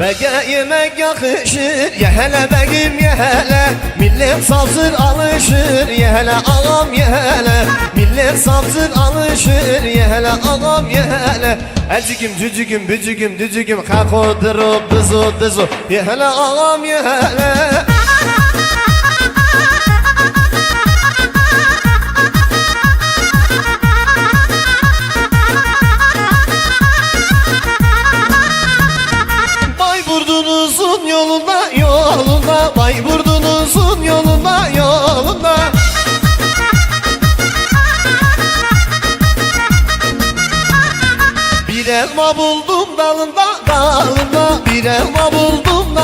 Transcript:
Bege yemek yakışır ye hele begim ye hele. Millet savsır alışır ye hele ağam ye hele. Millet savsır alışır ye hele ağam ye hele. Elcigim cücügüm bücügüm dücügüm Kako dırı bızı dızı. Ye hele ağam ye hele Bayburdu'nuzun yolunda yolunda Bayburdu'nuzun yolunda yolunda Bir elma buldum dalında dalında. Bir elma buldum